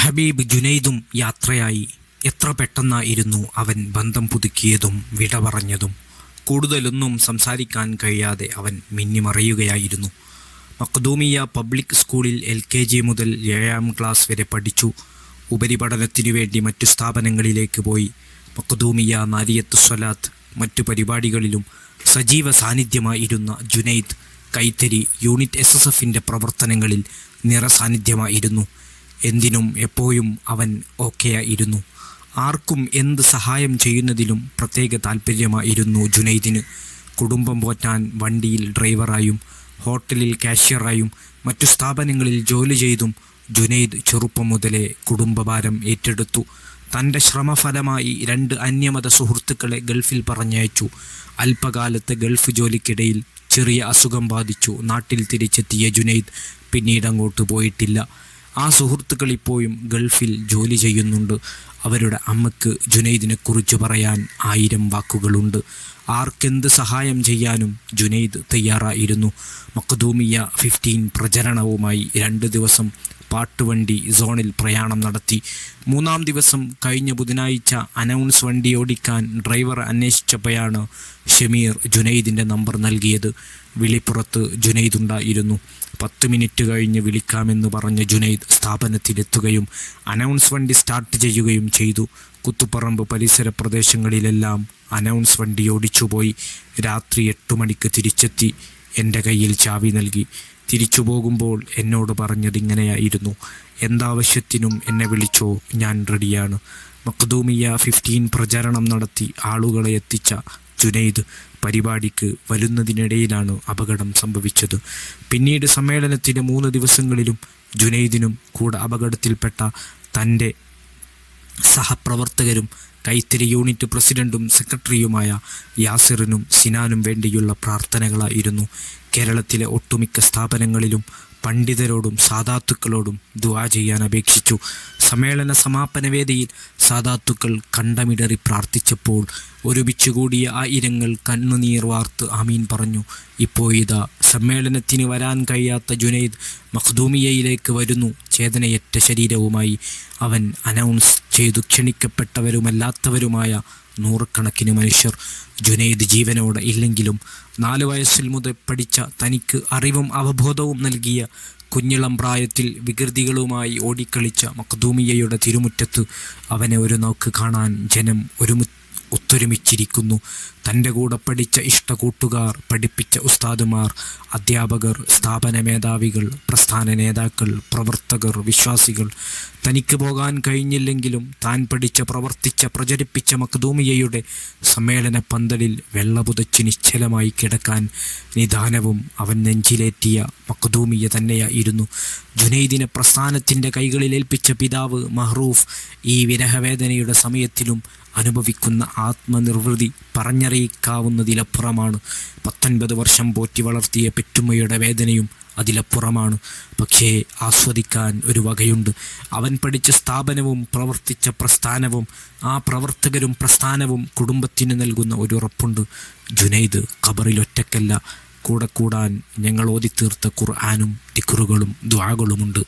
ഹബീബ് ജുനൈദും യാത്രയായി. എത്ര പെട്ടെന്നായിരുന്നു അവൻ ബന്ധം പുതുക്കിയതും വിട പറഞ്ഞതും. കൂടുതലൊന്നും സംസാരിക്കാൻ കഴിയാതെ അവൻ മിന്നിമറയുകയായിരുന്നു. മക്ദൂമിയ പബ്ലിക് സ്കൂളിൽ എൽ കെ ജി മുതൽ ഏഴാം ക്ലാസ് വരെ പഠിച്ചു. ഉപരിപഠനത്തിനു വേണ്ടി മറ്റു സ്ഥാപനങ്ങളിലേക്ക് പോയി. മക്ദൂമിയ നാരിയത്ത് സ്വലാത്ത് മറ്റു പരിപാടികളിലും സജീവ സാന്നിധ്യമായിരുന്ന Junaid Kaithari unit S S എഫിന്റെ പ്രവർത്തനങ്ങളിൽ നിറസാന്നിധ്യമായിരുന്നു. എന്തിനും എപ്പോഴും അവൻ ഓക്കെയായിരുന്നു. ആർക്കും എന്ത് സഹായം ചെയ്യുന്നതിലും പ്രത്യേക താല്പര്യമായിരുന്നു ജുനൈദിന്. കുടുംബം പോറ്റാൻ വണ്ടിയിൽ ഡ്രൈവറായും ഹോട്ടലിൽ കാഷ്യറായും മറ്റു സ്ഥാപനങ്ങളിൽ ജോലി ചെയ്തും ജുനൈദ് ചെറുപ്പം മുതലേ കുടുംബഭാരം ഏറ്റെടുത്തു. തന്റെ ശ്രമഫലമായി രണ്ട് അന്യമത സുഹൃത്തുക്കളെ ഗൾഫിൽ പറഞ്ഞയച്ചു. അല്പകാലത്തെ ഗൾഫ് ജോലിക്കിടയിൽ ചെറിയ അസുഖം ബാധിച്ചു. നാട്ടിൽ തിരിച്ചെത്തിയ ജുനൈദ് പിന്നീട് അങ്ങോട്ട് പോയിട്ടില്ല. ആ സുഹൃത്തുക്കൾ ഇപ്പോഴും ഗൾഫിൽ ജോലി ചെയ്യുന്നുണ്ട്. അവരുടെ അമ്മയ്ക്ക് ജുനൈദിനെ കുറിച്ച് പറയാൻ ആയിരം വാക്കുകളുണ്ട്. ആർക്കെന്ത് സഹായം ചെയ്യാനും ജുനൈദ് തയ്യാറായിരുന്നു. മക്കദൂമിയ ഫിഫ്റ്റീൻ പ്രചരണവുമായി രണ്ട് ദിവസം പാട്ടുവണ്ടി സോണിൽ പ്രയാണം നടത്തി. മൂന്നാം ദിവസം കഴിഞ്ഞ ബുധനാഴ്ച അനൗൺസ് വണ്ടി ഓടിക്കാൻ ഡ്രൈവർ അന്വേഷിച്ചപ്പോഴാണ് ഷമീർ ജുനൈദിന്റെ നമ്പർ നൽകിയത്. വിളിപ്പുറത്ത് ജുനൈദ് ഉണ്ടായിരുന്നു പത്ത് മിനിറ്റ് കഴിഞ്ഞ് വിളിക്കാമെന്ന് പറഞ്ഞ ജുനൈദ് സ്ഥാപനത്തിലെത്തുകയും അനൗൺസ് വണ്ടി സ്റ്റാർട്ട് ചെയ്യുകയും ചെയ്തു. കുത്തുപറമ്പ് പരിസര പ്രദേശങ്ങളിലെല്ലാം അനൗൺസ് വണ്ടി ഓടിച്ചുപോയി. രാത്രി എട്ട് മണിക്ക് തിരിച്ചെത്തി. എന്റെ കയ്യിൽ ചാവി നൽകി. തിരിച്ചു പോകുമ്പോൾ എന്നോട് പറഞ്ഞതിങ്ങനെയായിരുന്നു. എന്താവശ്യത്തിനും എന്നെ വിളിച്ചോ ഞാൻ റെഡിയാണ്. മഖ്ദൂമിയ ഫിഫ്റ്റീൻ പ്രചരണം നടത്തി ആളുകളെ എത്തിച്ച ജുനൈദ് പരിപാടിക്ക് വരുന്നതിനിടയിലാണ് അപകടം സംഭവിച്ചത്. പിന്നീട് സമ്മേളനത്തിന്റെ മൂന്ന് ദിവസങ്ങളിലും ജുനൈദിനും കൂടെ അപകടത്തിൽപ്പെട്ട തന്റെ സഹപ്രവർത്തകരും കൈത്തിരി യൂണിറ്റ് പ്രസിഡന്റും സെക്രട്ടറിയുമായ യാസിറിനും സിനാനും വേണ്ടിയുള്ള പ്രാർത്ഥനകളായിരുന്നു. കേരളത്തിലെ ഒട്ടുമിക്ക സ്ഥാപനങ്ങളിലും പണ്ഡിതരോടും സാധാത്തുക്കളോടും ദുവാ ചെയ്യാൻ അപേക്ഷിച്ചു. സമ്മേളന സമാപന വേദിയിൽ സാധാത്തുക്കൾ കണ്ടമിടറി പ്രാർത്ഥിച്ചപ്പോൾ ഒരുമിച്ച് കൂടിയ ആയിരങ്ങൾ കണ്ണുനീർ വാർത്ത് ആമീൻ പറഞ്ഞു. ഇപ്പോൾ ഇതാ സമ്മേളനത്തിന് വരാൻ കഴിയാത്ത ജുനൈദ് മഖ്ദൂമിയയിലേക്ക് വരുന്നു. ചേതനയറ്റ ശരീരവുമായി അവൻ അനൗൺസ് ചെയ്തു. ക്ഷണിക്കപ്പെട്ടവരുമല്ലാത്തവരുമായ നൂറുകണക്കിന് മനുഷ്യർ ജുനൈദ് ജീവനോടെ ഇല്ലെങ്കിലും നാല് വയസ്സിൽ മുതൽ പഠിച്ച തനിക്ക് അറിവും അവബോധവും നൽകിയ കുഞ്ഞിളം പ്രായത്തിൽ വികൃതികളുമായി ഓടിക്കളിച്ച മഖദൂമിയയുടെ തിരുമുറ്റത്ത് അവനെ ഒരു നോക്ക് കാണാൻ ജനം ഒരുമു ഒത്തൊരുമിച്ചിരിക്കുന്നു. തന്റെ കൂടെ പഠിച്ച ഇഷ്ട കൂട്ടുകാർ പഠിപ്പിച്ച ഉസ്താദുമാർ അധ്യാപകർ സ്ഥാപന മേധാവികൾ പ്രസ്ഥാന നേതാക്കൾ പ്രവർത്തകർ വിശ്വാസികൾ. തനിക്ക് പോകാൻ കഴിഞ്ഞില്ലെങ്കിലും താൻ പഠിച്ച പ്രവർത്തിച്ച പ്രചരിപ്പിച്ച മക്ദൂമിയയുടെ സമ്മേളന പന്തലിൽ വെള്ളപുതച്ച് നിശ്ചലമായി കിടക്കാൻ നിദാനവും അവൻ നെഞ്ചിലേറ്റിയ മഖദൂമിയ തന്നെയായിരുന്നു ജുനൈദിനെ പ്രസ്ഥാനത്തിന്റെ കൈകളിൽ ഏൽപ്പിച്ച പിതാവ് മഹ്റൂഫ് ഈ വിരഹവേദനയുടെ സമയത്തിലും അനുഭവിക്കുന്ന ആത്മനിർവൃതി പറഞ്ഞറിയിക്കാവുന്നതിലപ്പുറമാണ്. പത്തൊൻപത് വർഷം പോറ്റി വളർത്തിയ പെറ്റുമ്മയുടെ വേദനയും അതിലപ്പുറമാണ്. പക്ഷേ ആസ്വദിക്കാൻ ഒരു വകയുണ്ട്. അവൻ പഠിച്ച സ്ഥാപനവും പ്രവർത്തിച്ച പ്രസ്ഥാനവും ആ പ്രവർത്തകരും പ്രസ്ഥാനവും കുടുംബത്തിന് നൽകുന്ന ഒരു ഉറപ്പുണ്ട്. ജുനൈദ് ഖബറിൽ ഒറ്റക്കല്ല കൂടെ കൂടാൻ ഞങ്ങൾ ഓതിത്തീർത്ത ഖുർആാനും ടിക്കുറുകളും ദ്വാകളുമുണ്ട്